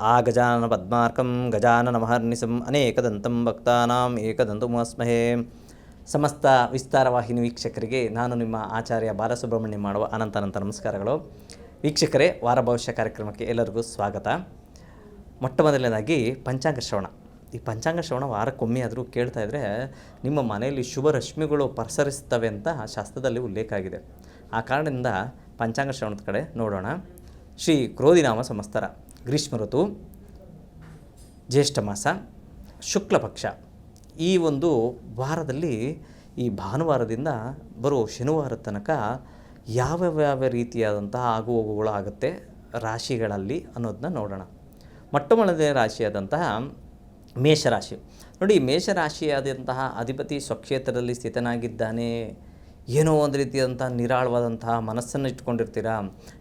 ಆ ಗಜಾನನ ಪದ್ಮಾರ್ಕಂ, ಗಜಾನನ ಮಹರ್ನಿಸಂ, ಅನೇಕದಂತಂ ಭಕ್ತಾನಾಂ, ಏಕದಂತುಮಸ್ಮಹೇ. ಸಮಸ್ತ ವಿಸ್ತಾರ ವಾಹಿನಿ ವೀಕ್ಷಕರಿಗೆ ನಾನು ನಿಮ್ಮ ಆಚಾರ್ಯ ಬಾಲಸುಬ್ರಹ್ಮಣ್ಯ ಮಾಡುವ ಅನಂತ ಅನಂತ ನಮಸ್ಕಾರಗಳು. ವೀಕ್ಷಕರೇ, ವಾರ ಭವಿಷ್ಯ ಕಾರ್ಯಕ್ರಮಕ್ಕೆ ಎಲ್ಲರಿಗೂ ಸ್ವಾಗತ. ಮೊಟ್ಟ ಮೊದಲನೇದಾಗಿ ಪಂಚಾಂಗ ಶ್ರವಣ. ಈ ಪಂಚಾಂಗ ಶ್ರವಣ ವಾರಕ್ಕೊಮ್ಮೆ ಆದರೂ ಕೇಳ್ತಾ ಇದ್ದರೆ ನಿಮ್ಮ ಮನೆಯಲ್ಲಿ ಶುಭ ರಶ್ಮಿಗಳು ಅಂತ ಶಾಸ್ತ್ರದಲ್ಲಿ ಉಲ್ಲೇಖ ಆಗಿದೆ. ಆ ಕಾರಣದಿಂದ ಪಂಚಾಂಗ ಶ್ರವಣದ ಕಡೆ ನೋಡೋಣ. ಶ್ರೀ ಕ್ರೋಧಿನಾಮ ಸಂವತ್ಸರ ಗ್ರೀಷ್ಮ ಋತು ಜ್ಯೇಷ್ಠ ಮಾಸ ಶುಕ್ಲ ಪಕ್ಷ ಈ ಒಂದು ವಾರದಲ್ಲಿ ಈ ಭಾನುವಾರದಿಂದ ಬರೋ ಶನಿವಾರ ತನಕ ಯಾವ್ಯಾವ ಯಾವ ರೀತಿಯಾದಂತಹ ಆಗುತ್ತೆ ರಾಶಿಗಳಲ್ಲಿ ಅನ್ನೋದನ್ನ ನೋಡೋಣ. ಮೊಟ್ಟ ಮೊದಲನೇ ರಾಶಿಯಾದಂತಹ ಮೇಷರಾಶಿ. ನೋಡಿ, ಮೇಷರಾಶಿಯಾದಂತಹ ಅಧಿಪತಿ ಸ್ವಕ್ಷೇತ್ರದಲ್ಲಿ ಸ್ಥಿತನಾಗಿದ್ದಾನೆ. ಏನೋ ಒಂದು ರೀತಿಯಾದಂಥ ನಿರಾಳವಾದಂತಹ ಮನಸ್ಸನ್ನು ಇಟ್ಕೊಂಡಿರ್ತೀರ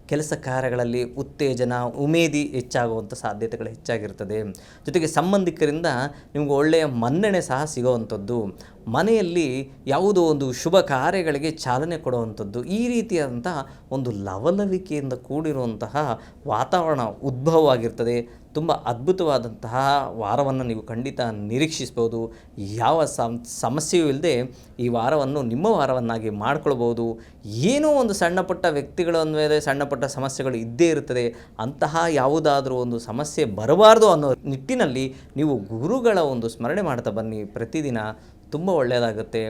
ಕೆಲಸ ಕಾರ್ಯಗಳಲ್ಲಿ ಉತ್ತೇಜನ, ಉಮೇದಿ ಹೆಚ್ಚಾಗುವಂಥ ಸಾಧ್ಯತೆಗಳು ಹೆಚ್ಚಾಗಿರ್ತದೆ. ಜೊತೆಗೆ ಸಂಬಂಧಿಕರಿಂದ ನಿಮ್ಗೆ ಒಳ್ಳೆಯ ಮನ್ನಣೆ ಸಹ ಸಿಗುವಂಥದ್ದು. ಮನೆಯಲ್ಲಿ ಯಾವುದೋ ಒಂದು ಶುಭ ಕಾರ್ಯಗಳಿಗೆ ಚಾಲನೆ ಕೊಡುವಂಥದ್ದು. ಈ ರೀತಿಯಾದಂತಹ ಒಂದು ಲವಲವಿಕೆಯಿಂದ ಕೂಡಿರುವಂತಹ ವಾತಾವರಣ ಉದ್ಭವವಾಗಿರ್ತದೆ. ತುಂಬ ಅದ್ಭುತವಾದಂತಹ ವಾರವನ್ನು ನೀವು ಖಂಡಿತ ನಿರೀಕ್ಷಿಸ್ಬೋದು. ಯಾವ ಸಮ್ ಸಮಸ್ಯೆಯೂ ಇಲ್ಲದೆ ಈ ವಾರವನ್ನು ನಿಮ್ಮ ವಾರವನ್ನಾಗಿ ಮಾಡ್ಕೊಳ್ಬೋದು. ಏನೋ ಒಂದು ಸಣ್ಣ ಪುಟ್ಟ ವ್ಯಕ್ತಿಗಳ ಮೇಲೆ ಸಣ್ಣ ಪುಟ್ಟ ಸಮಸ್ಯೆಗಳು ಇದ್ದೇ ಇರುತ್ತದೆ. ಅಂತಹ ಯಾವುದಾದರೂ ಒಂದು ಸಮಸ್ಯೆ ಬರಬಾರ್ದು ಅನ್ನೋ ನಿಟ್ಟಿನಲ್ಲಿ ನೀವು ಗುರುಗಳ ಒಂದು ಸ್ಮರಣೆ ಮಾಡ್ತಾ ಬನ್ನಿ. ಪ್ರತಿದಿನ ತುಂಬ ಒಳ್ಳೆಯದಾಗುತ್ತೆ.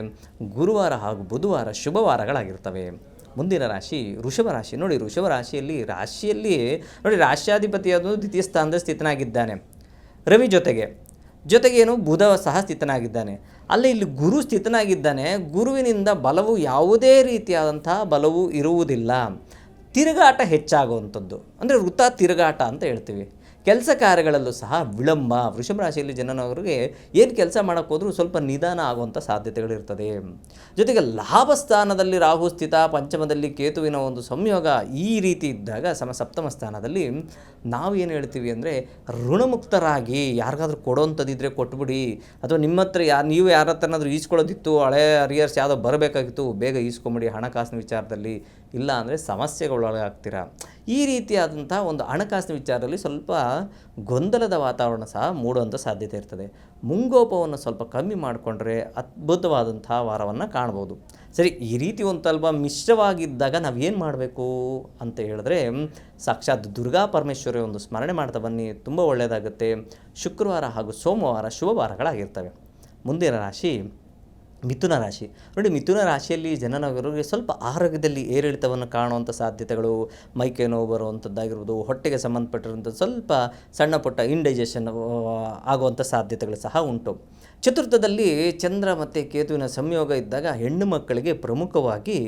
ಗುರುವಾರ ಹಾಗೂ ಬುಧವಾರ ಶುಭವಾರಗಳಾಗಿರ್ತವೆ. ಮುಂದಿನ ರಾಶಿ ಋಷಭ ರಾಶಿ. ನೋಡಿ ಋಷಭ ರಾಶಿಯಲ್ಲಿ ರಾಶಿಯಲ್ಲಿ ನೋಡಿ ರಾಶ್ಯಾಧಿಪತಿಯಾದ ದ್ವಿತೀಯ ಸ್ಥಾನದ ಸ್ಥಿತನಾಗಿದ್ದಾನೆ. ರವಿ ಜೊತೆಗೆ. ಜೊತೆಗೆ ಏನು? ಬುಧ ಸಹ ಸ್ಥಿತನಾಗಿದ್ದಾನೆ. ಅಲ್ಲಿ ಇಲ್ಲಿ ಗುರು ಸ್ಥಿತನಾಗಿದ್ದಾನೆ. ಗುರುವಿನಿಂದ ಬಲವು ಯಾವುದೇ ರೀತಿಯಾದಂತಹ ಬಲವು ಇರುವುದಿಲ್ಲ. ತಿರುಗಾಟ ಹೆಚ್ಚಾಗುವಂಥದ್ದು. ಅಂದರೆ ವೃತ್ತ ತಿರುಗಾಟ ಅಂತ ಹೇಳ್ತೀವಿ. ಕೆಲಸ ಕಾರ್ಯಗಳಲ್ಲೂ ಸಹ ವಿಳಂಬ, ವೃಷಭ ರಾಶಿಯಲ್ಲಿ ಜನನವರಿಗೆ ಏನು ಕೆಲಸ ಮಾಡೋಕ್ಕೆ ಹೋದರೂ ಸ್ವಲ್ಪ ನಿಧಾನ ಆಗುವಂಥ ಸಾಧ್ಯತೆಗಳಿರ್ತದೆ. ಜೊತೆಗೆ ಲಾಭ ಸ್ಥಾನದಲ್ಲಿ ರಾಹು ಸ್ಥಿತ, ಪಂಚಮದಲ್ಲಿ ಕೇತುವಿನ ಒಂದು ಸಂಯೋಗ ಈ ರೀತಿ ಇದ್ದಾಗ ಸಮ ಸಪ್ತಮ ಸ್ಥಾನದಲ್ಲಿ ನಾವು ಏನು ಹೇಳ್ತೀವಿ ಅಂದರೆ ಋಣಮುಕ್ತರಾಗಿ, ಯಾರಿಗಾದ್ರೂ ಕೊಡೋವಂಥದ್ದಿದ್ರೆ ಕೊಟ್ಬಿಡಿ. ಅಥವಾ ನಿಮ್ಮ ಹತ್ರ ಯಾ, ನೀವು ಯಾರ ಹತ್ರನಾದರೂ ಈಸ್ಕೊಳ್ಳೋದಿತ್ತು, ಹಳೆ ಅರಿಯರ್ಸ್ ಯಾವುದೋ ಬರಬೇಕಾಗಿತ್ತು, ಬೇಗ ಈಸ್ಕೊಂಬಿಡಿ ಹಣಕಾಸಿನ ವಿಚಾರದಲ್ಲಿ. ಇಲ್ಲ ಅಂದರೆ ಸಮಸ್ಯೆಗಳೊಳಗಾಗ್ತೀರ ಈ ರೀತಿಯಾದಂಥ ಒಂದು ಹಣಕಾಸಿನ ವಿಚಾರದಲ್ಲಿ ಸ್ವಲ್ಪ ಗೊಂದಲದ ವಾತಾವರಣ ಸಹ ಮೂಡುವಂಥ ಸಾಧ್ಯತೆ ಇರ್ತದೆ. ಮುಂಗೋಪವನ್ನು ಸ್ವಲ್ಪ ಕಮ್ಮಿ ಮಾಡಿಕೊಂಡ್ರೆ ಅದ್ಭುತವಾದಂಥ ವಾರವನ್ನು ಕಾಣ್ಬೋದು. ಸರಿ, ಈ ರೀತಿ ಒಂದು ಸ್ವಲ್ಪ ಮಿಶ್ರವಾಗಿದ್ದಾಗ ನಾವು ಏನು ಮಾಡಬೇಕು ಅಂತ ಹೇಳಿದ್ರೆ, ಸಾಕ್ಷಾತ್ ದುರ್ಗಾ ಪರಮೇಶ್ವರಿ ಒಂದು ಸ್ಮರಣೆ ಮಾಡ್ತಾ ಬನ್ನಿ, ತುಂಬ ಒಳ್ಳೆಯದಾಗುತ್ತೆ ಶುಕ್ರವಾರ ಹಾಗೂ ಸೋಮವಾರ ಶುಭವಾರಗಳಾಗಿರ್ತವೆ ಮುಂದಿನ ರಾಶಿ ಮಿಥುನ ರಾಶಿ. ನೋಡಿ, ಮಿಥುನ ರಾಶಿಯಲ್ಲಿ ಜನನಗರಿಗೆ ಸ್ವಲ್ಪ ಆರೋಗ್ಯದಲ್ಲಿ ಏರಿಳಿತವನ್ನು ಕಾಣುವಂಥ ಸಾಧ್ಯತೆಗಳು, ಮೈಕೈ ನೋವು ಬರುವಂಥದ್ದಾಗಿರ್ಬೋದು, ಹೊಟ್ಟೆಗೆ ಸಂಬಂಧಪಟ್ಟಿರುವಂಥ ಸ್ವಲ್ಪ ಸಣ್ಣ ಪುಟ್ಟ ಇಂಡೈಜೆಷನ್ ಆಗುವಂಥ ಸಾಧ್ಯತೆಗಳು ಸಹ ಉಂಟು. ಚತುರ್ಥದಲ್ಲಿ ಚಂದ್ರ ಮತ್ತು ಕೇತುವಿನ ಸಂಯೋಗ ಇದ್ದಾಗ ಹೆಣ್ಣು ಮಕ್ಕಳಿಗೆ ಪ್ರಮುಖವಾಗಿ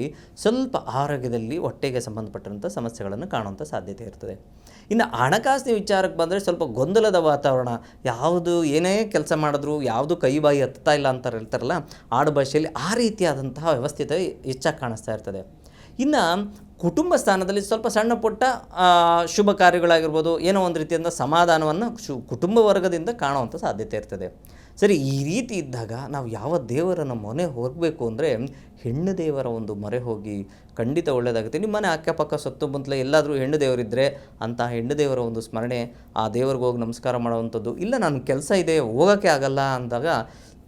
ಸ್ವಲ್ಪ ಆರೋಗ್ಯದಲ್ಲಿ ಹೊಟ್ಟೆಗೆ ಸಂಬಂಧಪಟ್ಟಂಥ ಸಮಸ್ಯೆಗಳನ್ನು ಕಾಣುವಂಥ ಸಾಧ್ಯತೆ ಇರ್ತದೆ. ಇನ್ನು ಹಣಕಾಸಿನ ವಿಚಾರಕ್ಕೆ ಬಂದರೆ ಸ್ವಲ್ಪ ಗೊಂದಲದ ವಾತಾವರಣ, ಯಾವುದು ಏನೇ ಕೆಲಸ ಮಾಡಿದ್ರು, ಯಾವುದು ಕೈ ಬಾಯಿ ಹತ್ತಾ ಇಲ್ಲ ಅಂತ ಹೇಳ್ತಾರಲ್ಲ, ಆಡು ಭಾಷೆಯಲ್ಲಿ ಆ ರೀತಿಯಾದಂತಹ ವ್ಯವಸ್ಥಿತ ಹೆಚ್ಚಾಗಿ ಕಾಣಿಸ್ತಾ ಇರ್ತದೆ. ಇನ್ನು ಕುಟುಂಬ ಸ್ಥಾನದಲ್ಲಿ ಸ್ವಲ್ಪ ಸಣ್ಣ ಪುಟ್ಟ ಶುಭ ಕಾರ್ಯಗಳಾಗಿರ್ಬೋದು, ಏನೋ ಒಂದು ರೀತಿಯಿಂದ ಸಮಾಧಾನವನ್ನು ಶು, ಕುಟುಂಬ ವರ್ಗದಿಂದ ಕಾಣುವಂಥ ಸಾಧ್ಯತೆ ಇರ್ತದೆ. ಸರಿ, ಈ ರೀತಿ ಇದ್ದಾಗ ನಾವು ಯಾವ ದೇವರನ್ನು ಮೊನೆ ಹೋಗಬೇಕು ಅಂದರೆ ಹೆಣ್ಣು ದೇವರ ಒಂದು ಮೊರೆ ಹೋಗಿ ಖಂಡಿತ ಒಳ್ಳೆಯದಾಗುತ್ತೆ ನಿಮ್ಮ ಮನೆ ಅಕ್ಕಪಕ್ಕ ಸುತ್ತಮುತ್ತಲ ಎಲ್ಲಾದರೂ ಹೆಣ್ಣು ದೇವರಿದ್ದರೆ ಅಂತಹ ಹೆಣ್ಣು ದೇವರ ಒಂದು ಸ್ಮರಣೆ, ಆ ದೇವರಿಗೆ ಹೋಗಿ ನಮಸ್ಕಾರ ಮಾಡುವಂಥದ್ದು, ಇಲ್ಲ ನಾನು ಕೆಲಸ ಇದೆ, ಹೋಗೋಕ್ಕೆ ಆಗಲ್ಲ ಅಂದಾಗ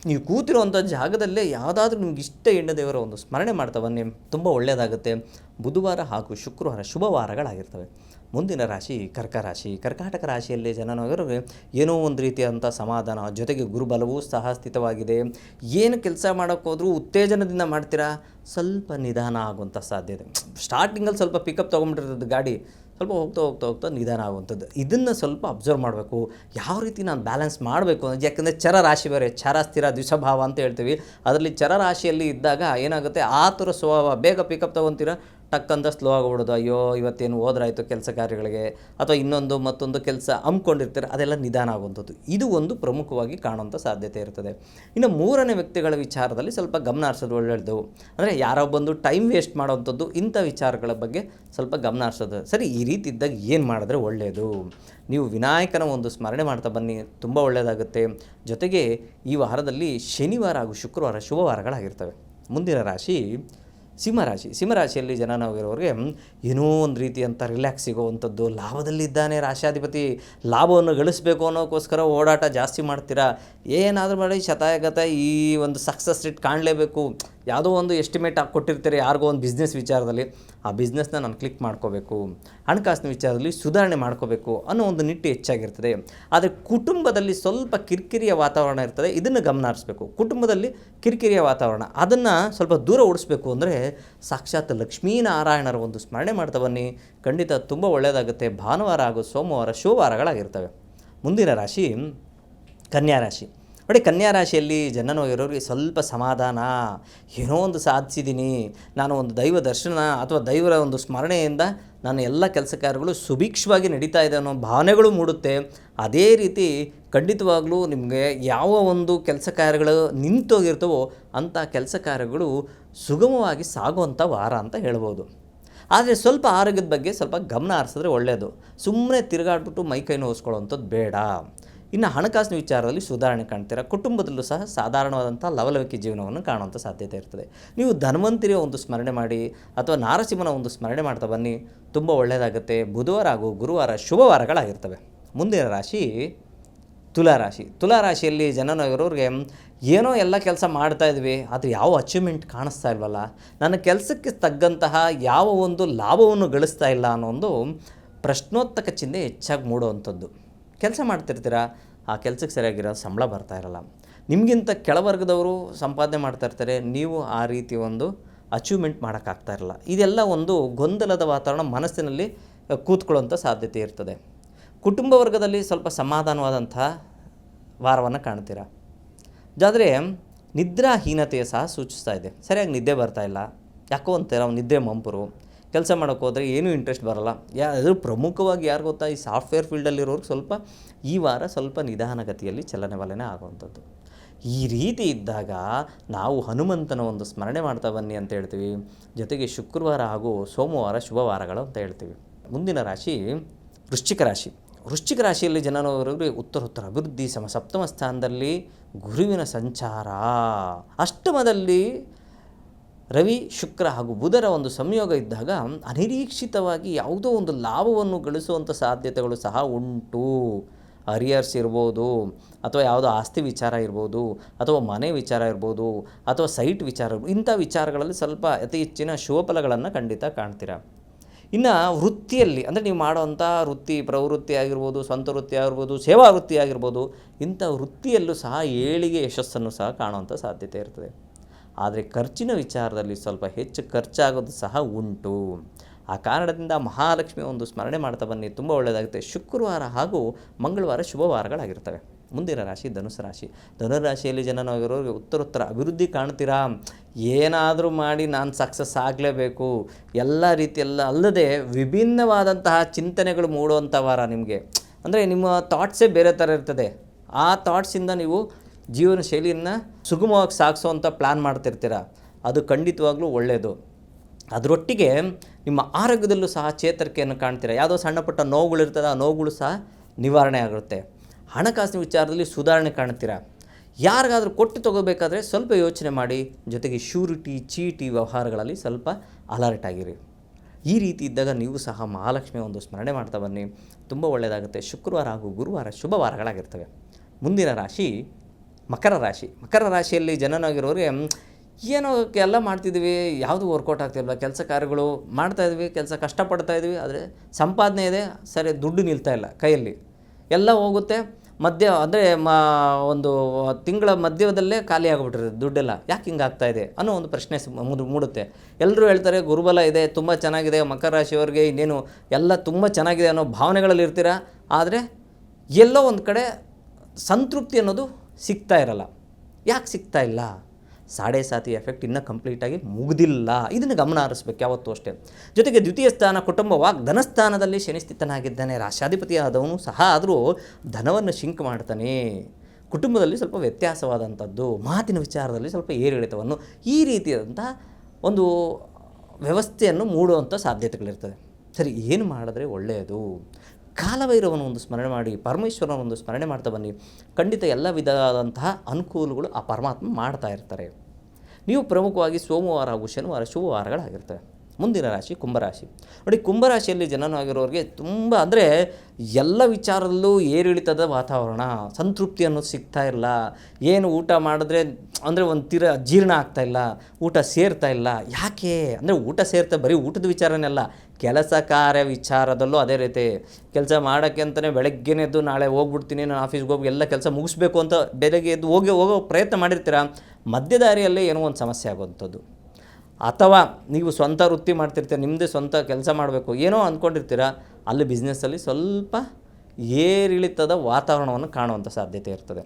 ನೀವು ಕೂತಿರುವಂಥ ಜಾಗದಲ್ಲೇ ಯಾವುದಾದ್ರೂ ನಿಮ್ಗೆ ಇಷ್ಟ ಹೆಣ್ಣು ದೇವರ ಒಂದು ಸ್ಮರಣೆ ಮಾಡ್ತಾ ಬನ್ನಿ. ತುಂಬ ಒಳ್ಳೆಯದಾಗುತ್ತೆ. ಬುಧವಾರ ಹಾಗೂ ಶುಕ್ರವಾರ ಶುಭವಾರಗಳಾಗಿರ್ತವೆ ಮುಂದಿನ ರಾಶಿ ಕರ್ಕ ರಾಶಿ. ಕರ್ಕಾಟಕ ರಾಶಿಯಲ್ಲಿ ಜನನವರಿಗೆ ಏನೋ ಒಂದು ರೀತಿಯಾದಂಥ ಸಮಾಧಾನ, ಜೊತೆಗೆ ಗುರುಬಲವೂ ಸಹ ಸ್ಥಿತವಾಗಿದೆ. ಏನು ಕೆಲಸ ಮಾಡೋಕ್ಕೋದ್ರೂ ಉತ್ತೇಜನದಿಂದ ಮಾಡ್ತೀರಾ? ಸ್ವಲ್ಪ ನಿಧಾನ ಆಗುವಂಥ ಸಾಧ್ಯತೆ. ಸ್ಟಾರ್ಟಿಂಗಲ್ಲಿ ಸ್ವಲ್ಪ ಪಿಕಪ್ ತೊಗೊಂಡಿರೋದು ಗಾಡಿ ಸ್ವಲ್ಪ ಹೋಗ್ತಾ ಹೋಗ್ತಾ ಹೋಗ್ತಾ ನಿಧಾನ ಆಗುವಂಥದ್ದು. ಇದನ್ನು ಸ್ವಲ್ಪ ಅಬ್ಸರ್ವ್ ಮಾಡಬೇಕು. ಯಾವ ರೀತಿ ನಾನು ಬ್ಯಾಲೆನ್ಸ್ ಮಾಡಬೇಕು ಯಾಕಂದರೆ ಚರ ರಾಶಿ ಬೇರೆ, ಚರ ಸ್ಥಿರ ದ್ವಿಷಭಾವ ಅಂತ ಹೇಳ್ತೀವಿ. ಅದರಲ್ಲಿ ಚರ ರಾಶಿಯಲ್ಲಿ ಇದ್ದಾಗ ಏನಾಗುತ್ತೆ? ಆತುರ ಸ್ವಭಾವ. ಬೇಗ ಪಿಕಪ್ ತೊಗೊತೀರಾ? ಟಕ್ ಅಂತ ಸ್ಲೋ ಆಗಿಬಿಡೋದು. ಅಯ್ಯೋ, ಇವತ್ತೇನು ಹೋದ್ರಾಯ್ತು ಕೆಲಸ ಕಾರ್ಯಗಳಿಗೆ? ಅಥವಾ ಇನ್ನೊಂದು ಮತ್ತೊಂದು ಕೆಲಸ ಹಮ್ಮಿಕೊಂಡಿರ್ತಾರೆ ಅದೆಲ್ಲ ನಿಧಾನ ಆಗುವಂಥದ್ದು. ಇದು ಒಂದು ಪ್ರಮುಖವಾಗಿ ಕಾಣುವಂಥ ಸಾಧ್ಯತೆ ಇರ್ತದೆ. ಇನ್ನು ಮೂರನೇ ವ್ಯಕ್ತಿಗಳ ವಿಚಾರದಲ್ಲಿ ಸ್ವಲ್ಪ ಗಮನ ಹರಿಸೋದು ಒಳ್ಳೆಯದು. ಅಂದರೆ ಯಾರೋ ಬಂದು ಟೈಮ್ ವೇಸ್ಟ್ ಮಾಡೋವಂಥದ್ದು, ಇಂಥ ವಿಚಾರಗಳ ಬಗ್ಗೆ ಸ್ವಲ್ಪ ಗಮನ ಹರಿಸೋದು. ಸರಿ, ಈ ರೀತಿ ಇದ್ದಾಗ ಏನು ಮಾಡಿದ್ರೆ ಒಳ್ಳೆಯದು? ನೀವು ವಿನಾಯಕನ ಒಂದು ಸ್ಮರಣೆ ಮಾಡ್ತಾ ಬನ್ನಿ, ತುಂಬ ಒಳ್ಳೆಯದಾಗುತ್ತೆ. ಜೊತೆಗೆ ಈ ವಾರದಲ್ಲಿ ಶನಿವಾರ ಹಾಗೂ ಶುಕ್ರವಾರ ಶುಭವಾರಗಳಾಗಿರ್ತವೆ. ಮುಂದಿನ ರಾಶಿ ಸಿಂಹರಾಶಿ. ಸಿಂಹರಾಶಿಯಲ್ಲಿ ಜನನಾಗಿರೋರಿಗೆ ಏನೋ ಒಂದು ರೀತಿಯಂಥ ರಿಲ್ಯಾಕ್ಸ್ ಸಿಗುವಂಥದ್ದು, ಲಾಭದಲ್ಲಿದ್ದಾನೆ ರಾಶಾಧಿಪತಿ ಲಾಭವನ್ನು ಗಳಿಸಬೇಕು ಅನ್ನೋಕ್ಕೋಸ್ಕರ ಓಡಾಟ ಜಾಸ್ತಿ ಮಾಡ್ತೀರಾ? ಏನಾದರೂ ಮಾಡಿ, ಶತಾಯಗತ ಈ ಒಂದು ಸಕ್ಸಸ್ ರೇಟ್ ಕಾಣಲೇಬೇಕು. ಯಾವುದೋ ಒಂದು ಎಸ್ಟಿಮೇಟ್ ಹಾಕಿ ಕೊಟ್ಟಿರ್ತೀರಿ, ಯಾರಿಗೋ ಒಂದು ಬಿಸ್ನೆಸ್ ವಿಚಾರದಲ್ಲಿ, ಆ ಬಿಸ್ನೆಸ್ನ ನಾನು ಕ್ಲಿಕ್ ಮಾಡ್ಕೋಬೇಕು, ಹಣಕಾಸಿನ ವಿಚಾರದಲ್ಲಿ ಸುಧಾರಣೆ ಮಾಡ್ಕೋಬೇಕು ಅನ್ನೋ ಒಂದು ನಿಟ್ಟು ಹೆಚ್ಚಾಗಿರ್ತದೆ. ಆದರೆ ಕುಟುಂಬದಲ್ಲಿ ಸ್ವಲ್ಪ ಕಿರಿಕಿರಿಯ ವಾತಾವರಣ ಇರ್ತದೆ, ಇದನ್ನು ಗಮನ ಹರಿಸ್ಬೇಕು. ಕುಟುಂಬದಲ್ಲಿ ಕಿರಿಕಿರಿಯ ವಾತಾವರಣ, ಅದನ್ನು ಸ್ವಲ್ಪ ದೂರ ಓಡಿಸ್ಬೇಕು ಅಂದರೆ ಸಾಕ್ಷಾತ್ ಲಕ್ಷ್ಮೀನಾರಾಯಣರ ಒಂದು ಸ್ಮರಣೆ ಮಾಡ್ತಾ ಬನ್ನಿ. ಖಂಡಿತ ತುಂಬ ಒಳ್ಳೆಯದಾಗುತ್ತೆ ಭಾನುವಾರ ಹಾಗೂ ಸೋಮವಾರ ಶುಭವಾರಗಳಾಗಿರ್ತವೆ. ಮುಂದಿನ ರಾಶಿ, ಕನ್ಯಾ ರಾಶಿ. ನೋಡಿ, ಕನ್ಯಾ ರಾಶಿಯಲ್ಲಿ ಜನನವಾಗಿರೋರಿಗೆ ಸ್ವಲ್ಪ ಸಮಾಧಾನ. ಏನೋ ಒಂದು ಸಾಧಿಸಿದ್ದೀನಿ. ನಾನು ಒಂದು ದೈವ ದರ್ಶನ ಅಥವಾ ದೈವರ ಒಂದು ಸ್ಮರಣೆಯಿಂದ ನಾನು ಎಲ್ಲ ಕೆಲಸ ಕಾರ್ಯಗಳು ಸುಭಿಕ್ಷವಾಗಿ ನಡೀತಾ ಇದೆ ಅನ್ನೋ ಭಾವನೆಗಳು ಮೂಡುತ್ತೆ. ಅದೇ ರೀತಿ ಖಂಡಿತವಾಗ್ಲೂ ನಿಮಗೆ ಯಾವ ಒಂದು ಕೆಲಸ ಕಾರ್ಯಗಳು ನಿಂತೋಗಿರ್ತವೋ ಅಂಥ ಕೆಲಸ ಕಾರ್ಯಗಳು ಸುಗಮವಾಗಿ ಸಾಗುವಂಥ ವಾರ ಅಂತ ಹೇಳ್ಬೋದು. ಆದರೆ ಸ್ವಲ್ಪ ಆರೋಗ್ಯದ ಬಗ್ಗೆ ಸ್ವಲ್ಪ ಗಮನ ಹರಿಸಿದ್ರೆ ಒಳ್ಳೆಯದು ಸುಮ್ಮನೆ ತಿರುಗಾಡ್ಬಿಟ್ಟು ಮೈಕೈ ನೋಯಿಸ್ಕೊಳ್ಳೋವಂಥದ್ದು ಬೇಡ. ಇನ್ನು ಹಣಕಾಸಿನ ವಿಚಾರದಲ್ಲಿ ಸುಧಾರಣೆ ಕಾಣ್ತೀರಾ? ಕುಟುಂಬದಲ್ಲೂ ಸಹ ಸಾಧಾರಣವಾದಂಥ ಲವಲವಿಕೆ ಜೀವನವನ್ನು ಕಾಣುವಂಥ ಸಾಧ್ಯತೆ ಇರ್ತದೆ. ನೀವು ಧನ್ವಂತರಿಯ ಒಂದು ಸ್ಮರಣೆ ಮಾಡಿ ಅಥವಾ ನಾರಸಿಂಹನ ಒಂದು ಸ್ಮರಣೆ ಮಾಡ್ತಾ ಬನ್ನಿ. ತುಂಬ ಒಳ್ಳೆಯದಾಗುತ್ತೆ. ಬುಧವಾರ ಹಾಗೂ ಗುರುವಾರ ಶುಭವಾರಗಳಾಗಿರ್ತವೆ ಮುಂದಿನ ರಾಶಿ ತುಲಾರಾಶಿ ತುಲಾರಾಶಿಯಲ್ಲಿ ಜನನ ಇರೋರಿಗೆ ಏನೋ ಎಲ್ಲ ಕೆಲಸ ಮಾಡ್ತಾ ಇದ್ವಿ, ಆದರೆ ಯಾವ ಅಚೀವ್ಮೆಂಟ್ ಕಾಣಿಸ್ತಾ ಇಲ್ವಲ್ಲ? ನನ್ನ ಕೆಲಸಕ್ಕೆ ತಗ್ಗಂತಹ ಯಾವ ಒಂದು ಲಾಭವನ್ನು ಗಳಿಸ್ತಾ ಇಲ್ಲ ಅನ್ನೋ ಒಂದು ಪ್ರಶ್ನೋತ್ತಕ ಚಿಹ್ನೆ ಹೆಚ್ಚಾಗಿ ಮೂಡುವಂಥದ್ದು. ಕೆಲಸ ಮಾಡ್ತಿರ್ತೀರಾ? ಆ ಕೆಲಸಕ್ಕೆ ಸರಿಯಾಗಿರೋ ಸಂಬಳ ಬರ್ತಾ ಇರಲ್ಲ. ನಿಮಗಿಂತ ಕೆಳವರ್ಗದವರು ಸಂಪಾದನೆ ಮಾಡ್ತಾ ಇರ್ತಾರೆ, ನೀವು ಆ ರೀತಿ ಒಂದು ಅಚೀವ್ಮೆಂಟ್ ಮಾಡೋಕ್ಕಾಗ್ತಾ ಇರಲ್ಲ. ಇದೆಲ್ಲ ಒಂದು ಗೊಂದಲದ ವಾತಾವರಣ ಮನಸ್ಸಿನಲ್ಲಿ ಕೂತ್ಕೊಳ್ಳುವಂಥ ಸಾಧ್ಯತೆ ಇರ್ತದೆ. ಕುಟುಂಬ ವರ್ಗದಲ್ಲಿ ಸ್ವಲ್ಪ ಸಮಾಧಾನವಾದಂಥ ವಾರವನ್ನು ಕಾಣ್ತೀರ? ಆದರೆ ನಿದ್ರಾಹೀನತೆಯ ಸಹ ಸೂಚಿಸ್ತಾ ಇದೆ. ಸರಿಯಾಗಿ ನಿದ್ದೆ ಬರ್ತಾ ಇಲ್ಲ. ಯಾಕೋ ಒಂಥರ ನಿದ್ದೆ ಮಂಪರು. ಕೆಲಸ ಮಾಡೋಕ್ಕೆ ಹೋದರೆ ಏನೂ ಇಂಟ್ರೆಸ್ಟ್ ಬರಲ್ಲ. ಯಾ ಅದ್ರ ಪ್ರಮುಖವಾಗಿ ಯಾರು ಗೊತ್ತಾ? ಈ ಸಾಫ್ಟ್ವೇರ್ ಫೀಲ್ಡಲ್ಲಿರೋರು ಸ್ವಲ್ಪ ಈ ವಾರ ಸ್ವಲ್ಪ ನಿಧಾನಗತಿಯಲ್ಲಿ ಚಲನವಲನೆ ಆಗುವಂಥದ್ದು. ಈ ರೀತಿ ಇದ್ದಾಗ ನಾವು ಹನುಮಂತನ ಒಂದು ಸ್ಮರಣೆ ಮಾಡ್ತಾ ಬನ್ನಿ ಅಂತ ಹೇಳ್ತೀವಿ. ಜೊತೆಗೆ ಶುಕ್ರವಾರ ಹಾಗೂ ಸೋಮವಾರ ಶುಭವಾರಗಳು ಅಂತ ಹೇಳ್ತೀವಿ. ಮುಂದಿನ ರಾಶಿ ವೃಶ್ಚಿಕ ರಾಶಿ. ವೃಶ್ಚಿಕ ರಾಶಿಯಲ್ಲಿ ಉತ್ತರ ಉತ್ತರ ಅಭಿವೃದ್ಧಿ ಸಮ ಸಪ್ತಮ ಸ್ಥಾನದಲ್ಲಿ ಗುರುವಿನ ಸಂಚಾರ. ಅಷ್ಟಮದಲ್ಲಿ ರವಿ, ಶುಕ್ರ ಹಾಗೂ ಬುಧರ ಒಂದು ಸಂಯೋಗ ಇದ್ದಾಗ ಅನಿರೀಕ್ಷಿತವಾಗಿ ಯಾವುದೋ ಒಂದು ಲಾಭವನ್ನು ಗಳಿಸುವಂಥ ಸಾಧ್ಯತೆಗಳು ಸಹ ಉಂಟು. ಅರಿಯರ್ಸ್ ಇರ್ಬೋದು, ಅಥವಾ ಯಾವುದೋ ಆಸ್ತಿ ವಿಚಾರ ಇರ್ಬೋದು, ಅಥವಾ ಮನೆ ವಿಚಾರ ಇರ್ಬೋದು, ಅಥವಾ ಸೈಟ್ ವಿಚಾರ ಇಂಥ ವಿಚಾರಗಳಲ್ಲಿ ಸ್ವಲ್ಪ ಅತಿ ಹೆಚ್ಚಿನ ಶುಭಫಲಗಳನ್ನು ಖಂಡಿತ ಕಾಣ್ತೀರಾ. ಇನ್ನು ವೃತ್ತಿಯಲ್ಲಿ, ಅಂದರೆ ನೀವು ಮಾಡುವಂಥ ವೃತ್ತಿ, ಪ್ರವೃತ್ತಿ ಆಗಿರ್ಬೋದು, ಸ್ವಂತ ವೃತ್ತಿ ಆಗಿರ್ಬೋದು, ಸೇವಾ ವೃತ್ತಿ ಆಗಿರ್ಬೋದು, ಇಂಥ ವೃತ್ತಿಯಲ್ಲೂ ಸಹ ಏಳಿಗೆ ಯಶಸ್ಸನ್ನು ಸಹ ಕಾಣುವಂಥ ಸಾಧ್ಯತೆ ಇರ್ತದೆ. ಆದರೆ ಖರ್ಚಿನ ವಿಚಾರದಲ್ಲಿ ಸ್ವಲ್ಪ ಹೆಚ್ಚು ಖರ್ಚಾಗೋದು ಸಹ ಉಂಟು. ಆ ಕಾರಣದಿಂದ ಮಹಾಲಕ್ಷ್ಮಿ ಒಂದು ಸ್ಮರಣೆ ಮಾಡ್ತಾ ಬನ್ನಿ. ತುಂಬ ಒಳ್ಳೆಯದಾಗುತ್ತೆ. ಶುಕ್ರವಾರ ಹಾಗೂ ಮಂಗಳವಾರ ಶುಭವಾರಗಳಾಗಿರ್ತವೆ ಮುಂದಿನ ರಾಶಿ ಧನುಸು ರಾಶಿ. ಧನುರಾಶಿಯಲ್ಲಿ ಜನನಾಗಿರೋರಿಗೆ ಉತ್ತರೋತ್ತರ. ಅಭಿವೃದ್ಧಿ ಕಾಣ್ತೀರಾ? ಏನಾದರೂ ಮಾಡಿ ನಾನು ಸಕ್ಸಸ್ ಆಗಲೇಬೇಕು. ಎಲ್ಲ ರೀತಿಯೆಲ್ಲ ಅಲ್ಲದೆ ವಿಭಿನ್ನವಾದಂತಹ ಚಿಂತನೆಗಳು ಮೂಡುವಂಥ ವಾರ ನಿಮಗೆ. ಅಂದರೆ ನಿಮ್ಮ ಥಾಟ್ಸೇ ಬೇರೆ ಥರ ಇರ್ತದೆ. ಆ ಥಾಟ್ಸಿಂದ ನೀವು ಜೀವನ ಶೈಲಿಯನ್ನು ಸುಗಮವಾಗಿ ಸಾಗಿಸೋವಂಥ ಪ್ಲ್ಯಾನ್ ಮಾಡ್ತಿರ್ತೀರ, ಅದು ಖಂಡಿತವಾಗ್ಲೂ ಒಳ್ಳೆಯದು ಅದರೊಟ್ಟಿಗೆ ನಿಮ್ಮ ಆರೋಗ್ಯದಲ್ಲೂ ಸಹ ಚೇತರಿಕೆಯನ್ನು ಕಾಣ್ತೀರ. ಯಾವುದೋ ಸಣ್ಣ ಪುಟ್ಟ ನೋವುಗಳಿರ್ತದೆ ಆ ನೋವುಗಳು ಸಹ ನಿವಾರಣೆ ಆಗುತ್ತೆ. ಹಣಕಾಸಿನ ವಿಚಾರದಲ್ಲಿ ಸುಧಾರಣೆ ಕಾಣ್ತೀರ. ಯಾರಿಗಾದರೂ ಕೊಟ್ಟು ತಗೋಬೇಕಾದ್ರೆ ಸ್ವಲ್ಪ ಯೋಚನೆ ಮಾಡಿ, ಜೊತೆಗೆ ಶ್ಯೂರಿಟಿ ಚೀಟಿ ವ್ಯವಹಾರಗಳಲ್ಲಿ ಸ್ವಲ್ಪ ಅಲರ್ಟ್ ಆಗಿರಿ. ಈ ರೀತಿ ಇದ್ದಾಗ ನೀವು ಸಹ ಮಹಾಲಕ್ಷ್ಮಿಯ ಒಂದು ಸ್ಮರಣೆ ಮಾಡ್ತಾ ಬನ್ನಿ. ತುಂಬ ಒಳ್ಳೆಯದಾಗುತ್ತೆ ಶುಕ್ರವಾರ ಹಾಗೂ ಗುರುವಾರ ಶುಭವಾರಗಳಾಗಿರ್ತವೆ. ಮುಂದಿನ ರಾಶಿ ಮಕರ ರಾಶಿ. ಮಕರ ರಾಶಿಯಲ್ಲಿ ಜನನಾಗಿರೋರಿಗೆ ಏನೋ ಎಲ್ಲ ಮಾಡ್ತಿದ್ವಿ ಯಾವುದು ವರ್ಕೌಟ್ ಆಗ್ತಿಲ್ವ, ಕೆಲಸ ಕಾರ್ಯಗಳು ಮಾಡ್ತಾ ಇದ್ವಿ, ಕೆಲಸ ಕಷ್ಟಪಡ್ತಾ ಇದ್ವಿ, ಆದರೆ ಸಂಪಾದನೆ ಇದೆ, ಸರಿ, ದುಡ್ಡು ನಿಲ್ತಾ ಇಲ್ಲ ಕೈಯಲ್ಲಿ. ಎಲ್ಲ ಹೋಗುತ್ತೆ, ಮಧ್ಯ, ಅಂದರೆ ಮ, ಒಂದು ತಿಂಗಳ ಮಧ್ಯದಲ್ಲೇ ಖಾಲಿ ಆಗಿಬಿಟ್ಟಿರುತ್ತೆ ದುಡ್ಡೆಲ್ಲ. ಯಾಕೆ ಹಿಂಗೆ ಇದೆ? ಅನ್ನೋ ಒಂದು ಪ್ರಶ್ನೆ ಮೂಡುತ್ತೆ. ಎಲ್ಲರೂ ಹೇಳ್ತಾರೆ, ಗುರುಬಲ ಇದೆ, ತುಂಬ ಚೆನ್ನಾಗಿದೆ, ಮಕರ ರಾಶಿಯವರಿಗೆ ಇನ್ನೇನು ಎಲ್ಲ ತುಂಬ ಚೆನ್ನಾಗಿದೆ ಅನ್ನೋ ಭಾವನೆಗಳಲ್ಲಿ ಇರ್ತೀರ? ಆದರೆ ಎಲ್ಲೋ ಒಂದು ಕಡೆ ಸಂತೃಪ್ತಿ ಅನ್ನೋದು ಸಿಗ್ತಾ ಇರಲ್ಲ. ಯಾಕೆ ಸಿಗ್ತಾ ಇಲ್ಲ? ಸಾಡೆ ಸಾತಿ ಎಫೆಕ್ಟ್ ಇನ್ನೂ ಕಂಪ್ಲೀಟಾಗಿ ಮುಗಿದಿಲ್ಲ. ಇದನ್ನು ಗಮನ ಹರಿಸ್ಬೇಕು ಯಾವತ್ತೂ ಅಷ್ಟೇ. ಜೊತೆಗೆ ದ್ವಿತೀಯ ಸ್ಥಾನ ಕುಟುಂಬ ವಾಗ್ ಧನಸ್ಥಾನದಲ್ಲಿ ಶನಿಸ್ಥಿತನಾಗಿದ್ದಾನೆ. ರಾಶಾಧಿಪತಿ ಆದವನು ಸಹ ಆದರೂ ಧನವನ್ನು ಶಿಂಕ್ ಮಾಡ್ತಾನೆ. ಕುಟುಂಬದಲ್ಲಿ ಸ್ವಲ್ಪ ವ್ಯತ್ಯಾಸವಾದಂಥದ್ದು, ಮಾತಿನ ವಿಚಾರದಲ್ಲಿ ಸ್ವಲ್ಪ ಏರಿಳಿತವನ್ನು ಈ ರೀತಿಯಾದಂಥ ಒಂದು ವ್ಯವಸ್ಥೆಯನ್ನು ಮೂಡುವಂಥ ಸಾಧ್ಯತೆಗಳಿರ್ತದೆ. ಸರಿ, ಏನು ಮಾಡಿದ್ರೆ ಒಳ್ಳೆಯದು? ಕಾಲಭೈರವನ ಒಂದು ಸ್ಮರಣೆ ಮಾಡಿ, ಪರಮೇಶ್ವರನ ಒಂದು ಸ್ಮರಣೆ ಮಾಡ್ತಾ ಬನ್ನಿ. ಖಂಡಿತ ಎಲ್ಲ ವಿಧವಾದಂತಹ ಅನುಕೂಲಗಳು ಆ ಪರಮಾತ್ಮ ಮಾಡ್ತಾ ಇರ್ತಾರೆ. ನೀವು ಪ್ರಮುಖವಾಗಿ ಸೋಮವಾರ ಹಾಗೂ ಶನಿವಾರ ಶುಭವಾರಗಳಾಗಿರ್ತವೆ. ಮುಂದಿನ ರಾಶಿ ಕುಂಭರಾಶಿ. ನೋಡಿ, ಕುಂಭರಾಶಿಯಲ್ಲಿ ಜನನವಾಗಿರೋರಿಗೆ ತುಂಬ, ಅಂದರೆ ಎಲ್ಲ ವಿಚಾರದಲ್ಲೂ ಏರಿಳಿತದ ವಾತಾವರಣ, ಸಂತೃಪ್ತಿ ಅನ್ನೋದು ಸಿಗ್ತಾ ಇಲ್ಲ. ಏನು ಊಟ ಮಾಡಿದ್ರೆ, ಅಂದರೆ ಒಂದು ತೀರ ಜೀರ್ಣ ಆಗ್ತಾ ಇಲ್ಲ, ಊಟ ಸೇರ್ತಾ ಇಲ್ಲ. ಯಾಕೆ? ಅಂದರೆ ಊಟ ಸೇರ್ತಾ ಬರೀ ಊಟದ ವಿಚಾರನೆಲ್ಲ ಕೆಲಸ ಕಾರ್ಯ ವಿಚಾರದಲ್ಲೂ ಅದೇ ರೀತಿ. ಕೆಲಸ ಮಾಡೋಕ್ಕೆ ಅಂತಲೇ ಬೆಳಗ್ಗೆನೇ ಎದ್ದು ನಾಳೆ ಹೋಗ್ಬಿಡ್ತೀನಿ, ನಾನು ಆಫೀಸ್ಗೆ ಹೋಗಿ ಎಲ್ಲ ಕೆಲಸ ಮುಗಿಸ್ಬೇಕು ಅಂತ ಬೆಳಗ್ಗೆ ಎದ್ದು ಹೋಗಿ ಹೋಗೋ ಪ್ರಯತ್ನ ಮಾಡಿರ್ತೀರ? ಮಧ್ಯದಾರಿಯಲ್ಲಿ ಏನೋ ಒಂದು ಸಮಸ್ಯೆ ಆಗುವಂಥದ್ದು. ಅಥವಾ ನೀವು ಸ್ವಂತ ವೃತ್ತಿ ಮಾಡ್ತಿರ್ತೀರ ನಿಮ್ಮದೇ ಸ್ವಂತ ಕೆಲಸ ಮಾಡಬೇಕು, ಏನೋ ಅಂದ್ಕೊಂಡಿರ್ತೀರ ಅಲ್ಲಿ ಬಿಸ್ನೆಸ್ಸಲ್ಲಿ ಸ್ವಲ್ಪ ಏರಿಳಿತದ ವಾತಾವರಣವನ್ನು ಕಾಣುವಂಥ ಸಾಧ್ಯತೆ ಇರ್ತದೆ.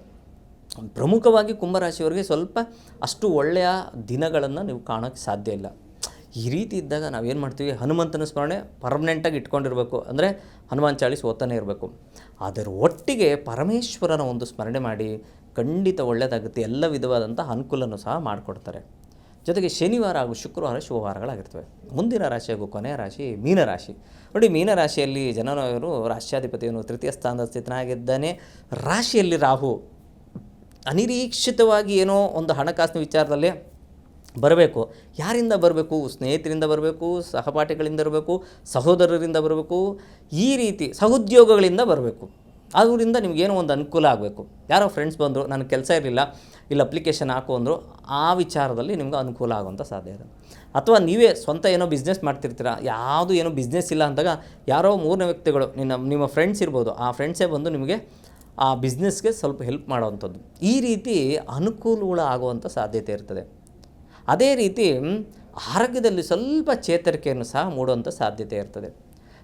ಪ್ರಮುಖವಾಗಿ ಕುಂಭರಾಶಿಯವರಿಗೆ ಸ್ವಲ್ಪ ಅಷ್ಟು ಒಳ್ಳೆಯ ದಿನಗಳನ್ನು ನೀವು ಕಾಣೋಕ್ಕೆ ಸಾಧ್ಯ ಇಲ್ಲ. ಈ ರೀತಿ ಇದ್ದಾಗ ನಾವೇನು ಮಾಡ್ತೀವಿ, ಹನುಮಂತನ ಸ್ಮರಣೆ ಪರ್ಮನೆಂಟಾಗಿ ಇಟ್ಕೊಂಡಿರಬೇಕು, ಅಂದರೆ ಹನುಮಾನ್ ಚಾಳಿಸ್ ಓದ್ತಾನೆ ಇರಬೇಕು. ಅದರ ಒಟ್ಟಿಗೆ ಪರಮೇಶ್ವರನ ಒಂದು ಸ್ಮರಣೆ ಮಾಡಿ ಖಂಡಿತ ಒಳ್ಳೆಯದಾಗುತ್ತೆ ಎಲ್ಲ ವಿಧವಾದಂಥ ಅನುಕೂಲನೂ ಸಹ ಮಾಡಿಕೊಡ್ತಾರೆ. ಜೊತೆಗೆ ಶನಿವಾರ ಹಾಗೂ ಶುಕ್ರವಾರ ಶುಭವಾರಗಳಾಗಿರ್ತವೆ. ಮುಂದಿನ ರಾಶಿ ಹಾಗೂ ಕೊನೆಯ ರಾಶಿ ಮೀನರಾಶಿ. ನೋಡಿ, ಮೀನರಾಶಿಯಲ್ಲಿ ಜನನವರು ರಾಷ್ಟ್ರಾಧಿಪತಿಯನ್ನು ತೃತೀಯ ಸ್ಥಾನದ ಸ್ಥಿತನಾಗಿದ್ದಾನೆ. ರಾಶಿಯಲ್ಲಿ ರಾಹು. ಅನಿರೀಕ್ಷಿತವಾಗಿ ಏನೋ ಒಂದು ಹಣಕಾಸಿನ ವಿಚಾರದಲ್ಲಿ ಬರಬೇಕು. ಯಾರಿಂದ ಬರಬೇಕು? ಸ್ನೇಹಿತರಿಂದ ಬರಬೇಕು, ಸಹಪಾಠಿಗಳಿಂದ ಬರಬೇಕು, ಸಹೋದರರಿಂದ ಬರಬೇಕು, ಈ ರೀತಿ ಸಹೋದ್ಯೋಗಗಳಿಂದ ಬರಬೇಕು. ಅದರಿಂದ ನಿಮಗೇನೋ ಒಂದು ಅನುಕೂಲ ಆಗಬೇಕು. ಯಾರೋ ಫ್ರೆಂಡ್ಸ್ ಬಂದರು, ನನಗೆ ಕೆಲಸ ಇರಲಿಲ್ಲ, ಇಲ್ಲಿ ಅಪ್ಲಿಕೇಶನ್ ಹಾಕು ಅಂದರು, ಆ ವಿಚಾರದಲ್ಲಿ ನಿಮ್ಗೆ ಅನುಕೂಲ ಆಗುವಂಥ ಸಾಧ್ಯ ಇದೆ. ಅಥವಾ ನೀವೇ ಸ್ವಂತ ಏನೋ ಬಿಸ್ನೆಸ್ ಮಾಡ್ತಿರ್ತೀರ, ಯಾವುದು ಏನೋ ಬಿಸ್ನೆಸ್ ಇಲ್ಲ ಅಂದಾಗ ಯಾರೋ ಮೂರನೇ ವ್ಯಕ್ತಿಗಳು, ನಿನ್ನ, ನಿಮ್ಮ ಫ್ರೆಂಡ್ಸ್ ಇರ್ಬೋದು, ಆ ಫ್ರೆಂಡ್ಸೇ ಬಂದು ನಿಮಗೆ ಆ ಬಿಸ್ನೆಸ್ಗೆ ಸ್ವಲ್ಪ ಹೆಲ್ಪ್ ಮಾಡುವಂಥದ್ದು. ಈ ರೀತಿ ಅನುಕೂಲಗಳು ಆಗುವಂಥ ಸಾಧ್ಯತೆ ಇರ್ತದೆ. ಅದೇ ರೀತಿ, ಆರೋಗ್ಯದಲ್ಲಿ ಸ್ವಲ್ಪ ಚೇತರಿಕೆಯನ್ನು ಸಹ ಮೂಡುವಂಥ ಸಾಧ್ಯತೆ ಇರ್ತದೆ.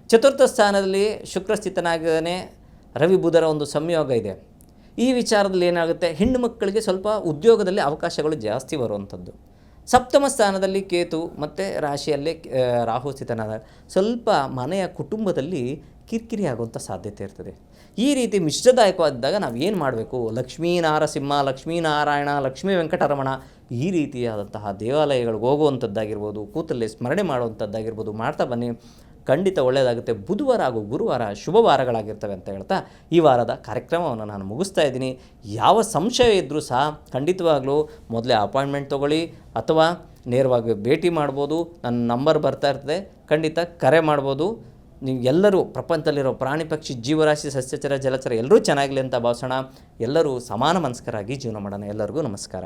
ಚತುರ್ಥ ಸ್ಥಾನದಲ್ಲಿ ಶುಕ್ರ ಸ್ಥಿತನಾಗಿದ್ದಾನೆ ರವಿ ಬುಧರ ಒಂದು ಸಂಯೋಗ ಇದೆ. ಈ ವಿಚಾರದಲ್ಲಿ ಏನಾಗುತ್ತೆ? ಹೆಣ್ಣು ಮಕ್ಕಳಿಗೆ ಸ್ವಲ್ಪ ಉದ್ಯೋಗದಲ್ಲಿ ಅವಕಾಶಗಳು ಜಾಸ್ತಿ ಬರುವಂಥದ್ದು. ಸಪ್ತಮ ಸ್ಥಾನದಲ್ಲಿ ಕೇತು ಮತ್ತು ರಾಶಿಯಲ್ಲೇ ರಾಹು ಸ್ಥಿತನಾದ ಸ್ವಲ್ಪ ಮನೆಯ ಕುಟುಂಬದಲ್ಲಿ ಕಿರಿಕಿರಿ ಆಗುವಂಥ ಸಾಧ್ಯತೆ ಇರ್ತದೆ. ಈ ರೀತಿ ಮಿಶ್ರದಾಯಕವಾದಾಗ ನಾವು ಏನು ಮಾಡಬೇಕು? ಲಕ್ಷ್ಮೀನಾರಸಿಂಹ ಲಕ್ಷ್ಮೀನಾರಾಯಣ, ಲಕ್ಷ್ಮೀ ವೆಂಕಟರಮಣ ಈ ರೀತಿಯಾದಂತಹ ದೇವಾಲಯಗಳಿಗೆ ಹೋಗುವಂಥದ್ದಾಗಿರ್ಬೋದು, ಕೂತಲ್ಲೇ ಸ್ಮರಣೆ ಮಾಡುವಂಥದ್ದಾಗಿರ್ಬೋದು ಮಾಡ್ತಾ ಬನ್ನಿ. ಖಂಡಿತ ಒಳ್ಳೆಯದಾಗುತ್ತೆ. ಬುಧವಾರ ಹಾಗೂ ಗುರುವಾರ ಶುಭ ವಾರಗಳಾಗಿರ್ತವೆ ಅಂತ ಹೇಳ್ತಾ ಈ ವಾರದ ಕಾರ್ಯಕ್ರಮವನ್ನು ನಾನು ಮುಗಿಸ್ತಾ ಇದ್ದೀನಿ. ಯಾವ ಸಂಶಯ ಇದ್ದರೂ ಸಹ ಖಂಡಿತವಾಗ್ಲೂ ಮೊದಲೇ ಅಪಾಯಿಂಟ್ಮೆಂಟ್ ತೊಗೊಳ್ಳಿ ಅಥವಾ ನೇರವಾಗಿ ಭೇಟಿ ಮಾಡ್ಬೋದು. ನನ್ನ ನಂಬರ್ ಬರ್ತಾ ಇರ್ತದೆ. ಖಂಡಿತ ಕರೆ ಮಾಡ್ಬೋದು. ನೀವು ಎಲ್ಲರೂ ಪ್ರಪಂಚದಲ್ಲಿರೋ ಪ್ರಾಣಿ ಪಕ್ಷಿ, ಜೀವರಾಶಿ, ಸಸ್ಯಚರ, ಜಲಚರ ಎಲ್ಲರೂ ಚೆನ್ನಾಗಲಿ ಅಂತ ಭಾವಿಸೋಣ. ಎಲ್ಲರೂ ಸಮಾನ ಮನಸ್ಕರಾಗಿ ಜೀವನ ಮಾಡೋಣ. ಎಲ್ಲರಿಗೂ ನಮಸ್ಕಾರ.